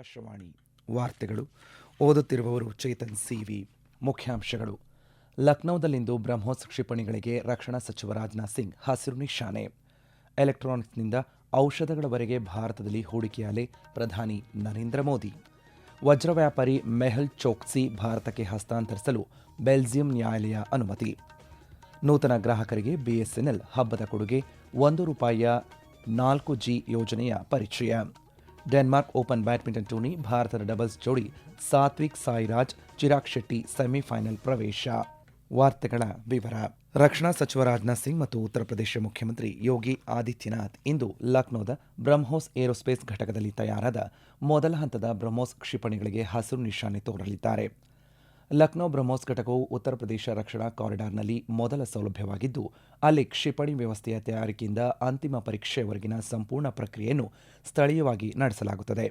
ಆಕಾಶವಾಣಿ ವಾರ್ತೆಗಳು. ಓದುತ್ತಿರುವವರು ಚೇತನ್ ಸಿವಿ, ಮುಖ್ಯಾಂಶಗಳು. ಲಖನೌದಲ್ಲಿಂದು ಬ್ರಹ್ಮೋಸ್ ಕ್ಷಿಪಣಿಗಳಿಗೆ ರಕ್ಷಣಾ ಸಚಿವ ರಾಜನಾಥ್ ಸಿಂಗ್ ಹಸಿರು ನಿಶಾನೆ. ಎಲೆಕ್ಟ್ರಾನಿಕ್ಸ್ನಿಂದ ಔಷಧಗಳವರೆಗೆ ಭಾರತದಲ್ಲಿ ಹೂಡಿಕೆಯಾಲೆ ಪ್ರಧಾನಿ ನರೇಂದ್ರ ಮೋದಿ. ವಜ್ರ ವ್ಯಾಪಾರಿ ಮೆಹಲ್ ಚೋಕ್ಸಿ ಭಾರತಕ್ಕೆ ಹಸ್ತಾಂತರಿಸಲು ಬೆಲ್ಜಿಯಂ ನ್ಯಾಯಾಲಯ ಅನುಮತಿ. ನೂತನ ಗ್ರಾಹಕರಿಗೆ ಬಿಎಸ್ಎನ್ಎಲ್ ಹಬ್ಬದ ಕೊಡುಗೆ ಒಂದು ರೂಪಾಯಿಯ ನಾಲ್ಕು ಜಿ ಯೋಜನೆಯ ಪರಿಚಯ. ಡೆನ್ಮಾರ್ಕ್ ಓಪನ್ ಬ್ಯಾಡ್ಮಿಂಟನ್ ಟೂರ್ನಿ, ಭಾರತದ ಡಬಲ್ಸ್ ಜೋಡಿ ಸಾತ್ವಿಕ್ ಸಾಯಿರಾಜ್, ಚಿರಾಗ್ ಶೆಟ್ಟಿ ಸೆಮಿಫೈನಲ್ ಪ್ರವೇಶ. ವಾರ್ತೆಗಳ ವಿವರ. ರಕ್ಷಣಾ ಸಚಿವ ರಾಜನಾಥ್ ಸಿಂಗ್ ಮತ್ತು ಉತ್ತರ ಪ್ರದೇಶ ಮುಖ್ಯಮಂತ್ರಿ ಯೋಗಿ ಆದಿತ್ಯನಾಥ್ ಇಂದು ಲಕ್ನೋದ ಬ್ರಹ್ಮೋಸ್ ಏರೋಸ್ಪೇಸ್ ಘಟಕದಲ್ಲಿ ತಯಾರಾದ ಮೊದಲ ಹಂತದ ಬ್ರಹ್ಮೋಸ್ ಕ್ಷಿಪಣಿಗಳಿಗೆ ಹಸಿರು ನಿಶಾನೆ ತೋರಲಿದ್ದಾರೆ. ಲಕ್ನೋ ಬ್ರಹ್ಮೋಸ್ ಘಟಕವು ಉತ್ತರ ಪ್ರದೇಶ ರಕ್ಷಣಾ ಕಾರಿಡಾರ್ನಲ್ಲಿ ಮೊದಲ ಸೌಲಭ್ಯವಾಗಿದ್ದು, ಅಲ್ಲಿ ಕ್ಷಿಪಣಿ ವ್ಯವಸ್ಥೆಯ ತಯಾರಿಕೆಯಿಂದ ಅಂತಿಮ ಪರೀಕ್ಷೆಯವರೆಗಿನ ಸಂಪೂರ್ಣ ಪ್ರಕ್ರಿಯೆಯನ್ನು ಸ್ಥಳೀಯವಾಗಿ ನಡೆಸಲಾಗುತ್ತದೆ.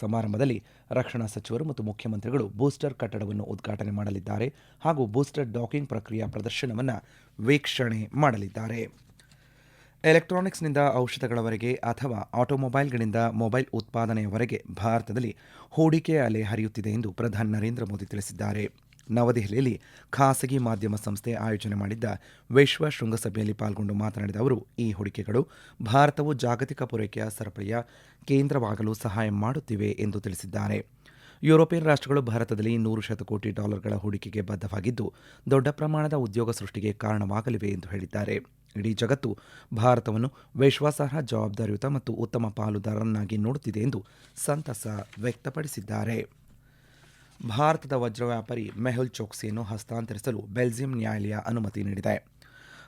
ಸಮಾರಂಭದಲ್ಲಿ ರಕ್ಷಣಾ ಸಚಿವರು ಮತ್ತು ಮುಖ್ಯಮಂತ್ರಿಗಳು ಬೂಸ್ಟರ್ ಕಟ್ಟಡವನ್ನು ಉದ್ಘಾಟನೆ ಮಾಡಲಿದ್ದಾರೆ ಹಾಗೂ ಬೂಸ್ಟರ್ ಡಾಕಿಂಗ್ ಪ್ರಕ್ರಿಯೆ ಪ್ರದರ್ಶನವನ್ನು ವೀಕ್ಷಣೆ ಮಾಡಲಿದ್ದಾರೆ. ಎಲೆಕ್ಟ್ರಾನಿಕ್ಸ್ನಿಂದ ಔಷಧಗಳವರೆಗೆ ಅಥವಾ ಆಟೋಮೊಬೈಲ್ಗಳಿಂದ ಮೊಬೈಲ್ ಉತ್ಪಾದನೆಯವರೆಗೆ ಭಾರತದಲ್ಲಿ ಹೂಡಿಕೆ ಅಲೆ ಹರಿಯುತ್ತಿದೆ ಎಂದು ಪ್ರಧಾನಿ ನರೇಂದ್ರ ಮೋದಿ ತಿಳಿಸಿದ್ದಾರೆ. ನವದೆಹಲಿಯಲ್ಲಿ ಖಾಸಗಿ ಮಾಧ್ಯಮ ಸಂಸ್ಥೆ ಆಯೋಜನೆ ಮಾಡಿದ್ದ ವಿಶ್ವ ಶೃಂಗಸಭೆಯಲ್ಲಿ ಪಾಲ್ಗೊಂಡು ಮಾತನಾಡಿದ ಅವರು, ಈ ಹೂಡಿಕೆಗಳು ಭಾರತವು ಜಾಗತಿಕ ಪೂರೈಕೆಯ ಸರಪಳಿಯ ಕೇಂದ್ರವಾಗಲು ಸಹಾಯ ಮಾಡುತ್ತಿವೆ ಎಂದು ತಿಳಿಸಿದ್ದಾರೆ. ಯುರೋಪಿಯನ್ ರಾಷ್ಟ್ರಗಳು ಭಾರತದಲ್ಲಿ ನೂರು ಶತಕೋಟಿ ಡಾಲರ್ಗಳ ಹೂಡಿಕೆಗೆ ಬದ್ಧವಾಗಿದ್ದು, ದೊಡ್ಡ ಪ್ರಮಾಣದ ಉದ್ಯೋಗ ಸೃಷ್ಟಿಗೆ ಕಾರಣವಾಗಲಿವೆ ಎಂದು ಹೇಳಿದ್ದಾರೆ. ಇಡೀ ಜಗತ್ತು ಭಾರತವನ್ನು ವಿಶ್ವಾಸಾರ್ಹ ಜವಾಬ್ದಾರಿಯುತ ಮತ್ತು ಉತ್ತಮ ಪಾಲುದಾರರನ್ನಾಗಿ ನೋಡುತ್ತಿದೆ ಎಂದು ಸಂತಸ ವ್ಯಕ್ತಪಡಿಸಿದ್ದಾರೆ. ಭಾರತದ ವಜ್ರ ವ್ಯಾಪಾರಿ ಮೆಹುಲ್ ಚೋಕ್ಸಿಯನ್ನು ಹಸ್ತಾಂತರಿಸಲು ಬೆಲ್ಜಿಯಂ ನ್ಯಾಯಾಲಯ ಅನುಮತಿ ನೀಡಿದೆ.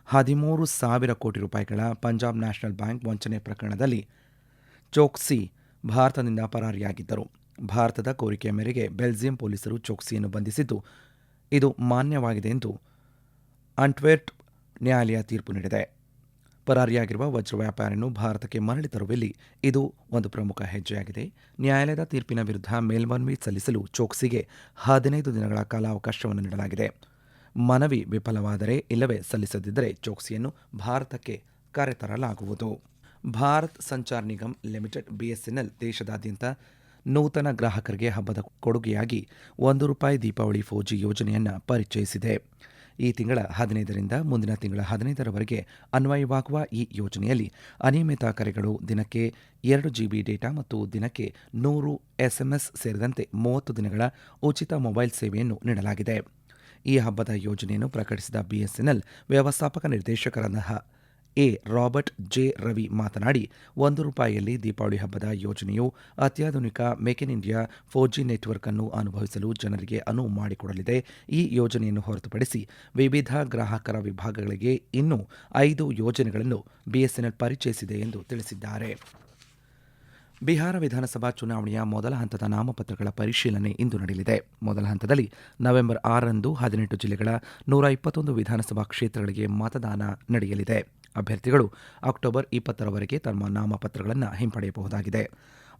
ಹದಿಮೂರು ಸಾವಿರ ಕೋಟಿ ರೂಪಾಯಿಗಳ ಪಂಜಾಬ್ ನ್ಯಾಷನಲ್ ಬ್ಯಾಂಕ್ ವಂಚನೆ ಪ್ರಕರಣದಲ್ಲಿ ಚೋಕ್ಸಿ ಭಾರತದಿಂದ ಪರಾರಿಯಾಗಿದ್ದರು. ಭಾರತದ ಕೋರಿಕೆಯ ಮೇರೆಗೆ ಬೆಲ್ಜಿಯಂ ಪೊಲೀಸರು ಚೋಕ್ಸಿಯನ್ನು ಬಂಧಿಸಿದ್ದು ಇದು ಮಾನ್ಯವಾಗಿದೆ ಎಂದು ಅಂಟ್ವೆರ್ಟ್ ನ್ಯಾಯಾಲಯ ತೀರ್ಪು ನೀಡಿದೆ. ಪರಾರಿಯಾಗಿರುವ ವಜ್ರ ವ್ಯಾಪಾರಿಯನ್ನು ಭಾರತಕ್ಕೆ ಮರಳಿ ತರುವಲ್ಲಿ ಇದು ಒಂದು ಪ್ರಮುಖ ಹೆಜ್ಜೆಯಾಗಿದೆ. ನ್ಯಾಯಾಲಯದ ತೀರ್ಪಿನ ವಿರುದ್ಧ ಮೇಲ್ಮನವಿ ಸಲ್ಲಿಸಲು ಚೋಕ್ಸಿಗೆ ಹದಿನೈದು ದಿನಗಳ ಕಾಲಾವಕಾಶವನ್ನು ನೀಡಲಾಗಿದೆ. ಮನವಿ ವಿಫಲವಾದರೆ ಇಲ್ಲವೇ ಸಲ್ಲಿಸದಿದ್ದರೆ ಚೋಕ್ಸಿಯನ್ನು ಭಾರತಕ್ಕೆ ಕರೆತರಲಾಗುವುದು. ಭಾರತ್ ಸಂಚಾರ್ ನಿಗಮ್ ಲಿಮಿಟೆಡ್ ಬಿಎಸ್ಎನ್ಎಲ್ ದೇಶದಾದ್ಯಂತ ನೂತನ ಗ್ರಾಹಕರಿಗೆ ಹಬ್ಬದ ಕೊಡುಗೆಯಾಗಿ ಒಂದು ರೂಪಾಯಿ ದೀಪಾವಳಿ ಫೋಜಿ ಯೋಜನೆಯನ್ನು ಪರಿಚಯಿಸಿದೆ. ಈ ತಿಂಗಳ ಹದಿನೈದರಿಂದ ಮುಂದಿನ ತಿಂಗಳ ಹದಿನೈದರವರೆಗೆ ಅನ್ವಯವಾಗುವ ಈ ಯೋಜನೆಯಲ್ಲಿ ಅನಿಯಮಿತ ಕರೆಗಳು ದಿನಕ್ಕೆ ಎರಡು ಜಿಬಿ ಡೇಟಾ ಮತ್ತು ದಿನಕ್ಕೆ ನೂರು ಎಸ್ಎಂಎಸ್ ಸೇರಿದಂತೆ ಮೂವತ್ತು ದಿನಗಳ ಉಚಿತ ಮೊಬೈಲ್ ಸೇವೆಯನ್ನು ನೀಡಲಾಗಿದೆ. ಈ ಹಬ್ಬದ ಯೋಜನೆಯನ್ನು ಪ್ರಕಟಿಸಿದ ಬಿಎಸ್ಎನ್ಎಲ್ ವ್ಯವಸ್ಥಾಪಕ ನಿರ್ದೇಶಕರಾದ ಎ. Robert J. ರವಿ ಮಾತನಾಡಿ, ಒಂದು ರೂಪಾಯಿಯಲ್ಲಿ ದೀಪಾವಳಿ ಹಬ್ಬದ ಯೋಜನೆಯು ಅತ್ಯಾಧುನಿಕ make in India four G network ಅನ್ನು ಅನುಭವಿಸಲು ಜನರಿಗೆ ಅನುವು ಮಾಡಿಕೊಡಲಿದೆ. ಈ ಯೋಜನೆಯನ್ನು ಹೊರತುಪಡಿಸಿ ವಿವಿಧ ಗ್ರಾಹಕರ ವಿಭಾಗಗಳಿಗೆ ಇನ್ನೂ ಐದು ಯೋಜನೆಗಳನ್ನು ಬಿಎಸ್ಎನ್ಎಲ್ ಪರಿಚಯಿಸಿದೆ ಎಂದು ತಿಳಿಸಿದ್ದಾರೆ. ಬಿಹಾರ ವಿಧಾನಸಭಾ ಚುನಾವಣೆಯ ಮೊದಲ ಹಂತದ ನಾಮಪತ್ರಗಳ ಪರಿಶೀಲನೆ ಇಂದು ನಡೆಯಲಿದೆ. ಮೊದಲ ಹಂತದಲ್ಲಿ ನವೆಂಬರ್ ಆರರಂದು ಹದಿನೆಂಟು ಜಿಲ್ಲೆಗಳ ನೂರ ಇಪ್ಪತ್ತೊಂದು ವಿಧಾನಸಭಾ ಕ್ಷೇತ್ರಗಳಿಗೆ ಮತದಾನ ನಡೆಯಲಿದೆ. ಅಭ್ಯರ್ಥಿಗಳು ಅಕ್ಟೋಬರ್ ಇಪ್ಪತ್ತರವರೆಗೆ ತಮ್ಮ ನಾಮಪತ್ರಗಳನ್ನು ಹಿಂಪಡೆಯಬಹುದಾಗಿದೆ.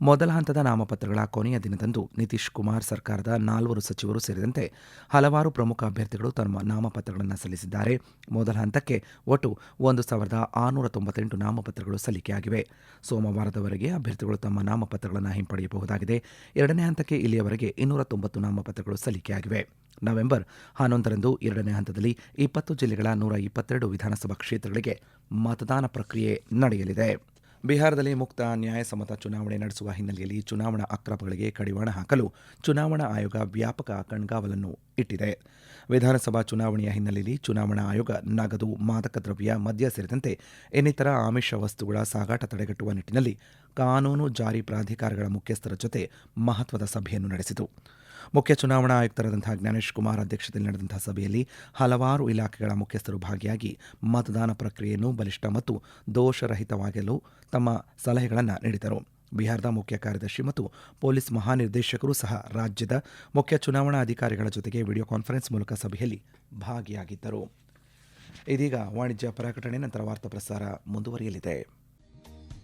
ಮೊದಲ ಹಂತದ ನಾಮಪತ್ರಗಳ ಕೊನೆಯ ದಿನದಂದು ನಿತೀಶ್ ಕುಮಾರ್ ಸರ್ಕಾರದ ನಾಲ್ವರು ಸಚಿವರು ಸೇರಿದಂತೆ ಹಲವಾರು ಪ್ರಮುಖ ಅಭ್ಯರ್ಥಿಗಳು ತಮ್ಮ ನಾಮಪತ್ರಗಳನ್ನು ಸಲ್ಲಿಸಿದ್ದಾರೆ. ಮೊದಲ ಹಂತಕ್ಕೆ ಒಟ್ಟು ಒಂದು ಸಾವಿರದ ಆರುನೂರ ತೊಂಬತ್ತೆಂಟು ನಾಮಪತ್ರಗಳು ಸಲ್ಲಿಕೆಯಾಗಿವೆ. ಸೋಮವಾರದವರೆಗೆ ಅಭ್ಯರ್ಥಿಗಳು ತಮ್ಮ ನಾಮಪತ್ರಗಳನ್ನು ಹಿಂಪಡೆಯಬಹುದಾಗಿದೆ. ಎರಡನೇ ಹಂತಕ್ಕೆ ಇಲ್ಲಿಯವರೆಗೆ ಇನ್ನೂರ ತೊಂಬತ್ತು ನಾಮಪತ್ರಗಳು ಸಲ್ಲಿಕೆಯಾಗಿವೆ. ನವೆಂಬರ್ ಹನ್ನೊಂದರಂದು ಎರಡನೇ ಹಂತದಲ್ಲಿ ಇಪ್ಪತ್ತು ಜಿಲ್ಲೆಗಳ ನೂರ ಇಪ್ಪತ್ತೆರಡು ವಿಧಾನಸಭಾ ಕ್ಷೇತ್ರಗಳಿಗೆ ಮತದಾನ ಪ್ರಕ್ರಿಯೆ ನಡೆಯಲಿದೆ. ಬಿಹಾರದಲ್ಲಿ ಮುಕ್ತ ನ್ಯಾಯಸಮ್ಮತ ಚುನಾವಣೆ ನಡೆಸುವ ಹಿನ್ನೆಲೆಯಲ್ಲಿ ಚುನಾವಣಾ ಅಕ್ರಮಗಳಿಗೆ ಕಡಿವಾಣ ಹಾಕಲು ಚುನಾವಣಾ ಆಯೋಗ ವ್ಯಾಪಕ ಕಣ್ಗಾವಲನ್ನು ಇಟ್ಟಿದೆ. ವಿಧಾನಸಭಾ ಚುನಾವಣೆಯ ಹಿನ್ನೆಲೆಯಲ್ಲಿ ಚುನಾವಣಾ ಆಯೋಗ ನಗದು, ಮಾದಕ ದ್ರವ್ಯ, ಮದ್ಯ ಸೇರಿದಂತೆ ಇನ್ನಿತರ ಆಮಿಷ ವಸ್ತುಗಳ ಸಾಗಾಟ ತಡೆಗಟ್ಟುವ ನಿಟ್ಟಿನಲ್ಲಿ ಕಾನೂನು ಜಾರಿ ಪ್ರಾಧಿಕಾರಗಳ ಮುಖ್ಯಸ್ಥರ ಜೊತೆ ಮಹತ್ವದ ಸಭೆಯನ್ನು ನಡೆಸಿತು. ಮುಖ್ಯ ಚುನಾವಣಾ ಆಯುಕ್ತರಾದಂತಹ ಜ್ಞಾನೇಶ್ ಕುಮಾರ್ ಅಧ್ಯಕ್ಷತೆಯಲ್ಲಿ ನಡೆದಂತಹ ಸಭೆಯಲ್ಲಿ ಹಲವಾರು ಇಲಾಖೆಗಳ ಮುಖ್ಯಸ್ಥರು ಭಾಗಿಯಾಗಿ ಮತದಾನ ಪ್ರಕ್ರಿಯೆಯನ್ನು ಬಲಿಷ್ಠ ಮತ್ತು ದೋಷರಹಿತವಾಗಲು ತಮ್ಮ ಸಲಹೆಗಳನ್ನು ನೀಡಿದರು. ಬಿಹಾರದ ಮುಖ್ಯ ಕಾರ್ಯದರ್ಶಿ ಮತ್ತು ಪೊಲೀಸ್ ಮಹಾನಿರ್ದೇಶಕರು ಸಹ ರಾಜ್ಯದ ಮುಖ್ಯ ಚುನಾವಣಾ ಅಧಿಕಾರಿಗಳ ಜೊತೆಗೆ ವಿಡಿಯೋ ಕಾನ್ಫರೆನ್ಸ್ ಮೂಲಕ ಸಭೆಯಲ್ಲಿ ಭಾಗಿಯಾಗಿದ್ದರು. ಇದೀಗ ವಾಣಿಜ್ಯ ಪ್ರಕಟಣೆ, ನಂತರ ವಾರ್ತಾ ಪ್ರಸಾರ ಮುಂದುವರಿಯಲಿದೆ.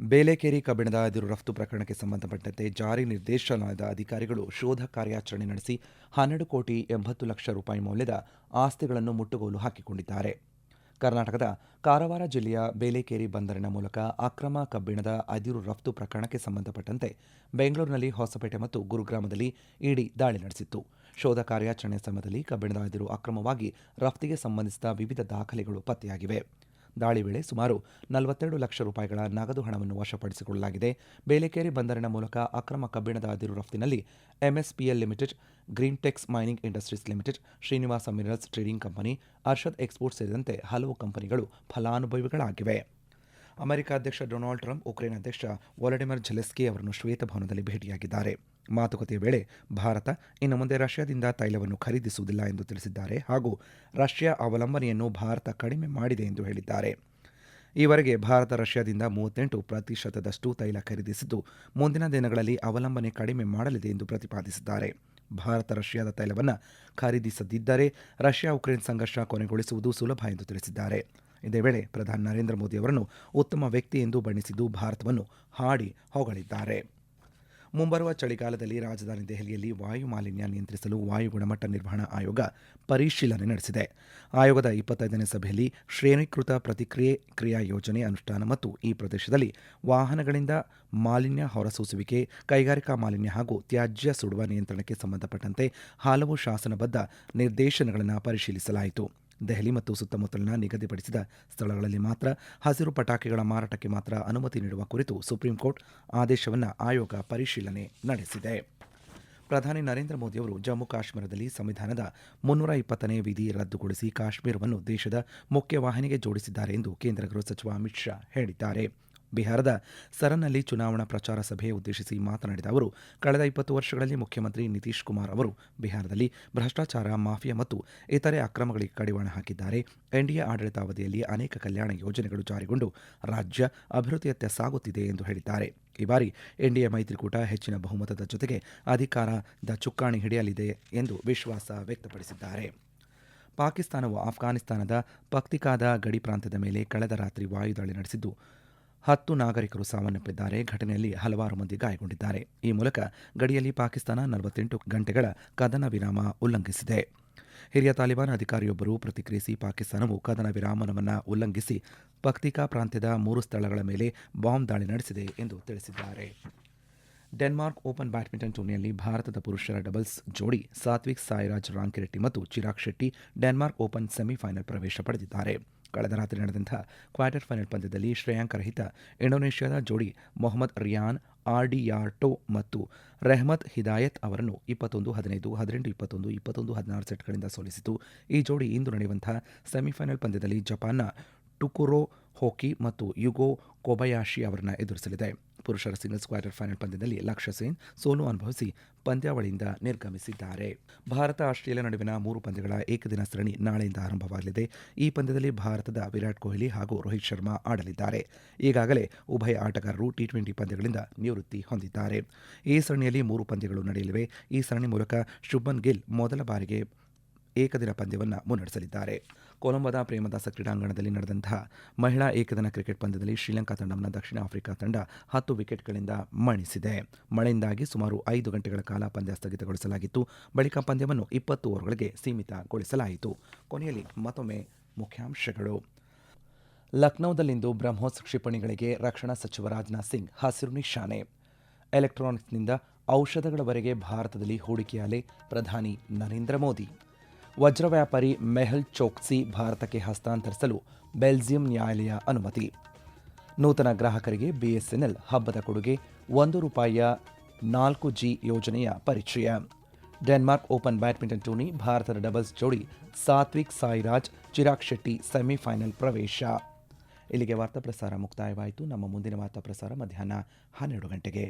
ಬೇಲೆಕೇರಿ ಕಬ್ಬಿಣದ ಅದಿರು ರಫ್ತು ಪ್ರಕರಣಕ್ಕೆ ಸಂಬಂಧಪಟ್ಟಂತೆ ಜಾರಿ ನಿರ್ದೇಶನಾಲಯದ ಅಧಿಕಾರಿಗಳು ಶೋಧ ಕಾರ್ಯಾಚರಣೆ ನಡೆಸಿ ಹನ್ನೆರಡು ಕೋಟಿ ಎಂಬತ್ತು ಲಕ್ಷ ರೂಪಾಯಿ ಮೌಲ್ಯದ ಆಸ್ತಿಗಳನ್ನು ಮುಟ್ಟುಗೋಲು ಹಾಕಿಕೊಂಡಿದ್ದಾರೆ. ಕರ್ನಾಟಕದ ಕಾರವಾರ ಜಿಲ್ಲೆಯ ಬೇಲೆಕೇರಿ ಬಂದರಿನ ಮೂಲಕ ಅಕ್ರಮ ಕಬ್ಬಿಣದ ಅದಿರು ರಫ್ತು ಪ್ರಕರಣಕ್ಕೆ ಸಂಬಂಧಪಟ್ಟಂತೆ ಬೆಂಗಳೂರಿನಲ್ಲಿ ಹೊಸಪೇಟೆ ಮತ್ತು ಗುರುಗ್ರಾಮದಲ್ಲಿ ಇಡಿ ದಾಳಿ ನಡೆಸಿತ್ತು. ಶೋಧ ಕಾರ್ಯಾಚರಣೆ ಸಮಯದಲ್ಲಿ ಕಬ್ಬಿಣದ ಅದಿರು ಅಕ್ರಮವಾಗಿ ರಫ್ತಿಗೆ ಸಂಬಂಧಿಸಿದ ವಿವಿಧ ದಾಖಲೆಗಳು ಪತ್ತೆಯಾಗಿವೆ. ದಾಳಿ ವೇಳೆ ಸುಮಾರು ನಲವತ್ತೆರಡು ಲಕ್ಷ ರೂಪಾಯಿಗಳ ನಗದು ಹಣವನ್ನು ವಶಪಡಿಸಿಕೊಳ್ಳಲಾಗಿದೆ. ಬೇಲೆಕೇರಿ ಬಂದರಿನ ಮೂಲಕ ಅಕ್ರಮ ಕಬ್ಬಿಣದ ಅದಿರು ರಫ್ತಿನಲ್ಲಿ MSPL limited, Greentex mining industries limited, Srinivasa minerals trading company, Arshad export ಸೇರಿದಂತೆ ಹಲವು ಕಂಪನಿಗಳು ಫಲಾನುಭವಿಗಳಾಗಿವೆ. ಅಮೆರಿಕ ಅಧ್ಯಕ್ಷ ಡೊನಾಲ್ಡ್ ಟ್ರಂಪ್, ಉಕ್ರೇನ್ ಅಧ್ಯಕ್ಷ ವಾಲಡಿಮಿರ್ ಝೆಲೆಸ್ಕಿ ಅವರನ್ನು ಶ್ವೇತಭವನದಲ್ಲಿ ಭೇಟಿಯಾಗಿದ್ದಾರೆ. ಮಾತುಕತೆಯ ವೇಳೆ ಭಾರತ ಇನ್ನು ಮುಂದೆ ರಷ್ಯಾದಿಂದ ತೈಲವನ್ನು ಖರೀದಿಸುವುದಿಲ್ಲ ಎಂದು ತಿಳಿಸಿದ್ದಾರೆ ಹಾಗೂ ರಷ್ಯಾ ಅವಲಂಬನೆಯನ್ನು ಭಾರತ ಕಡಿಮೆ ಮಾಡಿದೆ ಎಂದು ಹೇಳಿದ್ದಾರೆ. ಈವರೆಗೆ ಭಾರತ ರಷ್ಯಾದಿಂದ ಮೂವತ್ತೆಂಟು ಪ್ರತಿಶತದಷ್ಟು ತೈಲ ಖರೀದಿಸಿದ್ದು, ಮುಂದಿನ ದಿನಗಳಲ್ಲಿ ಅವಲಂಬನೆ ಕಡಿಮೆ ಮಾಡಲಿದೆ ಎಂದು ಪ್ರತಿಪಾದಿಸಿದ್ದಾರೆ. ಭಾರತ ರಷ್ಯಾದ ತೈಲವನ್ನು ಖರೀದಿಸದಿದ್ದರೆ ರಷ್ಯಾ ಉಕ್ರೇನ್ ಸಂಘರ್ಷ ಕೊನೆಗೊಳಿಸುವುದು ಸುಲಭ ಎಂದು ತಿಳಿಸಿದ್ದಾರೆ. ಇದೇ ವೇಳೆ ಪ್ರಧಾನಿ ನರೇಂದ್ರ ಮೋದಿ ಅವರನ್ನು ಉತ್ತಮ ವ್ಯಕ್ತಿ ಎಂದು ಬಣ್ಣಿಸಿದ್ದು, ಭಾರತವನ್ನು ಹಾಡಿ ಹೊಗಳಿದ್ದಾರೆ. ಮುಂಬರುವ ಚಳಿಗಾಲದಲ್ಲಿ ರಾಜಧಾನಿ ದೆಹಲಿಯಲ್ಲಿ ವಾಯು ಮಾಲಿನ್ಯ ನಿಯಂತ್ರಿಸಲು ವಾಯು ಗುಣಮಟ್ಟ ನಿರ್ವಹಣಾ ಆಯೋಗ ಪರಿಶೀಲನೆ ನಡೆಸಿದೆ. ಆಯೋಗದ ಇಪ್ಪತ್ತೈದನೇ ಸಭೆಯಲ್ಲಿ ಶ್ರೇಣೀಕೃತ ಪ್ರತಿಕ್ರಿಯೆ ಕ್ರಿಯಾ ಯೋಜನೆ ಅನುಷ್ಠಾನ ಮತ್ತು ಈ ಪ್ರದೇಶದಲ್ಲಿ ವಾಹನಗಳಿಂದ ಮಾಲಿನ್ಯ ಹೊರಸೂಸುವಿಕೆ, ಕೈಗಾರಿಕಾ ಮಾಲಿನ್ಯ ಹಾಗೂ ತ್ಯಾಜ್ಯ ಸುಡುವ ನಿಯಂತ್ರಣಕ್ಕೆ ಸಂಬಂಧಪಟ್ಟಂತೆ ಹಲವು ಶಾಸನಬದ್ಧ ನಿರ್ದೇಶನಗಳನ್ನು ಪರಿಶೀಲಿಸಲಾಯಿತು. ದೆಹಲಿ ಮತ್ತು ಸುತ್ತಮುತ್ತಲಿನ ನಿಗದಿಪಡಿಸಿದ ಸ್ಥಳಗಳಲ್ಲಿ ಮಾತ್ರ ಹಸಿರು ಪಟಾಕಿಗಳ ಮಾರಾಟಕ್ಕೆ ಮಾತ್ರ ಅನುಮತಿ ನೀಡುವ ಕುರಿತು ಸುಪ್ರೀಂ ಕೋರ್ಟ್ ಆದೇಶವನ್ನು ಆಯೋಗ ಪರಿಶೀಲನೆ ನಡೆಸಿದೆ. ಪ್ರಧಾನಿ ನರೇಂದ್ರ ಮೋದಿಯವರು ಜಮ್ಮು ಕಾಶ್ಮೀರದಲ್ಲಿ ಸಂವಿಧಾನದ ಮುನ್ನೂರ ಇಪ್ಪತ್ತನೇ ವಿಧಿ ರದ್ದುಗೊಳಿಸಿ ಕಾಶ್ಮೀರವನ್ನು ದೇಶದ ಮುಖ್ಯವಾಹಿನಿಗೆ ಜೋಡಿಸಿದ್ದಾರೆ ಎಂದು ಕೇಂದ್ರ ಗೃಹ ಸಚಿವ ಅಮಿತ್ ಶಾ ಹೇಳಿದ್ದಾರೆ. ಬಿಹಾರದ ಸರನ್ನಲ್ಲಿ ಚುನಾವಣಾ ಪ್ರಚಾರ ಸಭೆ ಉದ್ದೇಶಿಸಿ ಮಾತನಾಡಿದ ಅವರು, ಕಳೆದ ಇಪ್ಪತ್ತು ವರ್ಷಗಳಲ್ಲಿ ಮುಖ್ಯಮಂತ್ರಿ ನಿತೀಶ್ ಕುಮಾರ್ ಅವರು ಬಿಹಾರದಲ್ಲಿ ಭ್ರಷ್ಟಾಚಾರ, ಮಾಫಿಯಾ ಮತ್ತು ಇತರೆ ಅಕ್ರಮಗಳಿಗೆ ಕಡಿವಾಣ ಹಾಕಿದ್ದಾರೆ. ಎನ್ಡಿಎ ಆಡಳಿತಾವಧಿಯಲ್ಲಿ ಅನೇಕ ಕಲ್ಯಾಣ ಯೋಜನೆಗಳು ಜಾರಿಗೊಂಡು ರಾಜ್ಯ ಅಭಿವೃದ್ಧಿಯತ್ತ ಸಾಗುತ್ತಿದೆ ಎಂದು ಹೇಳಿದ್ದಾರೆ. ಈ ಬಾರಿ ಎನ್ಡಿಎ ಮೈತ್ರಿಕೂಟ ಹೆಚ್ಚಿನ ಬಹುಮತದ ಜೊತೆಗೆ ಅಧಿಕಾರದ ಚುಕ್ಕಾಣಿ ಹಿಡಿಯಲಿದೆ ಎಂದು ವಿಶ್ವಾಸ ವ್ಯಕ್ತಪಡಿಸಿದ್ದಾರೆ. ಪಾಕಿಸ್ತಾನವು ಆಫ್ಘಾನಿಸ್ತಾನದ ಪಕ್ತಿಕಾದ ಗಡಿ ಪ್ರಾಂತ್ಯದ ಮೇಲೆ ಕಳೆದ ರಾತ್ರಿ ವಾಯುದಾಳಿ ನಡೆಸಿದ್ದು ಹತ್ತು ನಾಗರಿಕರು ಸಾವನ್ನಪ್ಪಿದ್ದಾರೆ. ಘಟನೆಯಲ್ಲಿ ಹಲವಾರು ಮಂದಿ ಗಾಯಗೊಂಡಿದ್ದಾರೆ. ಈ ಮೂಲಕ ಗಡಿಯಲ್ಲಿ ಪಾಕಿಸ್ತಾನ ನಲವತ್ತೆಂಟು ಗಂಟೆಗಳ ಕದನ ವಿರಾಮ ಉಲ್ಲಂಘಿಸಿದೆ. ಹಿರಿಯ ತಾಲಿಬಾನ್ ಅಧಿಕಾರಿಯೊಬ್ಬರು ಪ್ರತಿಕ್ರಿಯಿಸಿ ಪಾಕಿಸ್ತಾನವು ಕದನ ವಿರಾಮವನ್ನು ಉಲ್ಲಂಘಿಸಿ ಪಕ್ತಿಕಾ ಪ್ರಾಂತ್ಯದ ಮೂರು ಸ್ಥಳಗಳ ಮೇಲೆ ಬಾಂಬ್ ದಾಳಿ ನಡೆಸಿದೆ ಎಂದು ತಿಳಿಸಿದ್ದಾರೆ. ಡೆನ್ಮಾರ್ಕ್ ಓಪನ್ ಬ್ಯಾಡ್ಮಿಂಟನ್ ಟೂರ್ನಿಯಲ್ಲಿ ಭಾರತದ ಪುರುಷರ ಡಬಲ್ಸ್ ಜೋಡಿ ಸಾತ್ವಿಕ್ ಸಾಯಿರಾಜ್, ರಾಂಕಿರೆಡ್ಡಿ ಮತ್ತು Chirag Shetty Denmark open semifinal ಪ್ರವೇಶ ಪಡೆದಿದ್ದಾರೆ. ಕಳೆದ ರಾತ್ರಿ ನಡೆದಂಥ ಕ್ವಾರ್ಟರ್ ಫೈನಲ್ ಪಂದ್ಯದಲ್ಲಿ ಶ್ರೇಯಾಂಕ ರಹಿತ ಇಂಡೋನೇಷ್ಯಾದ ಜೋಡಿ ಮೊಹಮ್ಮದ್ ರಿಯಾನ್ ಆರ್ಡಿಯಾರ್ಟೋ ಮತ್ತು ರೆಹಮತ್ ಹಿದಾಯತ್ ಅವರನ್ನು ಇಪ್ಪತ್ತೊಂದು, ಹದಿನೈದು, ಹದಿನೆಂಟು, ಇಪ್ಪತ್ತೊಂದು ಇಪ್ಪತ್ತೊಂದು, ಹದಿನಾರು ಸೆಟ್ಗಳಿಂದ ಸೋಲಿಸಿತು. ಈ ಜೋಡಿ ಇಂದು ನಡೆಯುವಂಥ ಸೆಮಿಫೈನಲ್ ಪಂದ್ಯದಲ್ಲಿ ಜಪಾನ್ನ ಟುಕುರೋ, ಹೋಕಿ ಮತ್ತು ಯುಗೋ ಕೊಬಯಾಶಿ ಅವರನ್ನು ಎದುರಿಸಲಿದೆ. ಪುರುಷರ ಸಿಂಗಲ್ಸ್ ಕ್ವಾರ್ಟರ್ ಫೈನಲ್ ಪಂದ್ಯದಲ್ಲಿ ಲಕ್ಷ್ಯ ಸೇನ್ ಸೋಲು ಅನುಭವಿಸಿ ಪಂದ್ಯಾವಳಿಯಿಂದ ನಿರ್ಗಮಿಸಿದ್ದಾರೆ. ಭಾರತ ಆಸ್ಟ್ರೇಲಿಯಾ ನಡುವಿನ ಮೂರು ಪಂದ್ಯಗಳ ಏಕದಿನ ಸರಣಿ ನಾಳೆಯಿಂದ ಆರಂಭವಾಗಲಿದೆ. ಈ ಪಂದ್ಯದಲ್ಲಿ ಭಾರತದ ವಿರಾಟ್ ಕೊಹ್ಲಿ ಹಾಗೂ ರೋಹಿತ್ ಶರ್ಮಾ ಆಡಲಿದ್ದಾರೆ. ಈಗಾಗಲೇ ಉಭಯ ಆಟಗಾರರು ಟಿ ಟ್ವೆಂಟಿ ಪಂದ್ಯಗಳಿಂದ ನಿವೃತ್ತಿ ಹೊಂದಿದ್ದಾರೆ. ಈ ಸರಣಿಯಲ್ಲಿ ಮೂರು ಪಂದ್ಯಗಳು ನಡೆಯಲಿವೆ. ಈ ಸರಣಿ ಮೂಲಕ ಶುಭನ್ ಗಿಲ್ ಮೊದಲ ಬಾರಿಗೆ ಏಕದಿನ ಪಂದ್ಯವನ್ನು ಮುನ್ನಡೆಸಲಿದ್ದಾರೆ. ಕೊಲಂಬೋದ ಪ್ರೇಮದಾಸ ಕ್ರೀಡಾಂಗಣದಲ್ಲಿ ನಡೆದಂತಹ ಮಹಿಳಾ ಏಕದಿನ ಕ್ರಿಕೆಟ್ ಪಂದ್ಯದಲ್ಲಿ ಶ್ರೀಲಂಕಾ ತಂಡವನ್ನು ದಕ್ಷಿಣ ಆಫ್ರಿಕಾ ತಂಡ ಹತ್ತು ವಿಕೆಟ್ಗಳಿಂದ ಮಣಿಸಿದೆ. ಮಳೆಯಿಂದಾಗಿ ಸುಮಾರು ಐದು ಗಂಟೆಗಳ ಕಾಲ ಪಂದ್ಯ ಸ್ಥಗಿತಗೊಳಿಸಲಾಗಿತ್ತು. ಬಳಿಕ ಪಂದ್ಯವನ್ನು ಇಪ್ಪತ್ತು ಓವರ್ಗಳಿಗೆ ಸೀಮಿತಗೊಳಿಸಲಾಯಿತು. ಕೊನೆಯಲ್ಲಿ ಮತ್ತೊಮ್ಮೆ ಮುಖ್ಯಾಂಶಗಳು. ಲಕ್ನೋದಲ್ಲಿಂದು ಬ್ರಹ್ಮೋಸ್ ಕ್ಷಿಪಣಿಗಳಿಗೆ ರಕ್ಷಣಾ ಸಚಿವ ರಾಜನಾಥ್ ಸಿಂಗ್ ಹಸಿರು ನಿಶಾನೆ. ಎಲೆಕ್ಟ್ರಾನಿಕ್ಸ್ನಿಂದ ಔಷಧಗಳವರೆಗೆ ಭಾರತದಲ್ಲಿ ಹೂಡಿಕೆಯಾಲೆ ಪ್ರಧಾನಿ ನರೇಂದ್ರ ಮೋದಿ. ವಜ್ರ ವ್ಯಾಪಾರಿ ಮೆಹಲ್ ಚೋಕ್ಸಿ ಭಾರತಕ್ಕೆ ಹಸ್ತಾಂತರಿಸಲು ಬೆಲ್ಜಿಯಂ ನ್ಯಾಯಾಲಯ ಅನುಮತಿ. ನೂತನ ಗ್ರಾಹಕರಿಗೆ ಬಿಎಸ್ಎನ್ಎಲ್ ಹಬ್ಬದ ಕೊಡುಗೆ ಒಂದು ರೂಪಾಯಿಯ ನಾಲ್ಕು ಜಿ ಯೋಜನೆಯ ಪರಿಚಯ. ಡೆನ್ಮಾರ್ಕ್ ಓಪನ್ ಬ್ಯಾಡ್ಮಿಂಟನ್ ಟೂರ್ನಿ ಭಾರತದ ಡಬಲ್ಸ್ ಜೋಡಿ ಸಾತ್ವಿಕ್ ಸಾಯಿರಾಜ್, ಚಿರಾಗ್ ಶೆಟ್ಟಿ ಸೆಮಿಫೈನಲ್ ಪ್ರವೇಶ. ಇಲ್ಲಿಗೆ ವಾರ್ತಾ ಪ್ರಸಾರ ಮುಕ್ತಾಯವಾಯಿತು. ನಮ್ಮ ಮುಂದಿನ ವಾರ್ತಾ ಪ್ರಸಾರ ಮಧ್ಯಾಹ್ನ ಹನ್ನೆರಡು ಗಂಟೆಗೆ.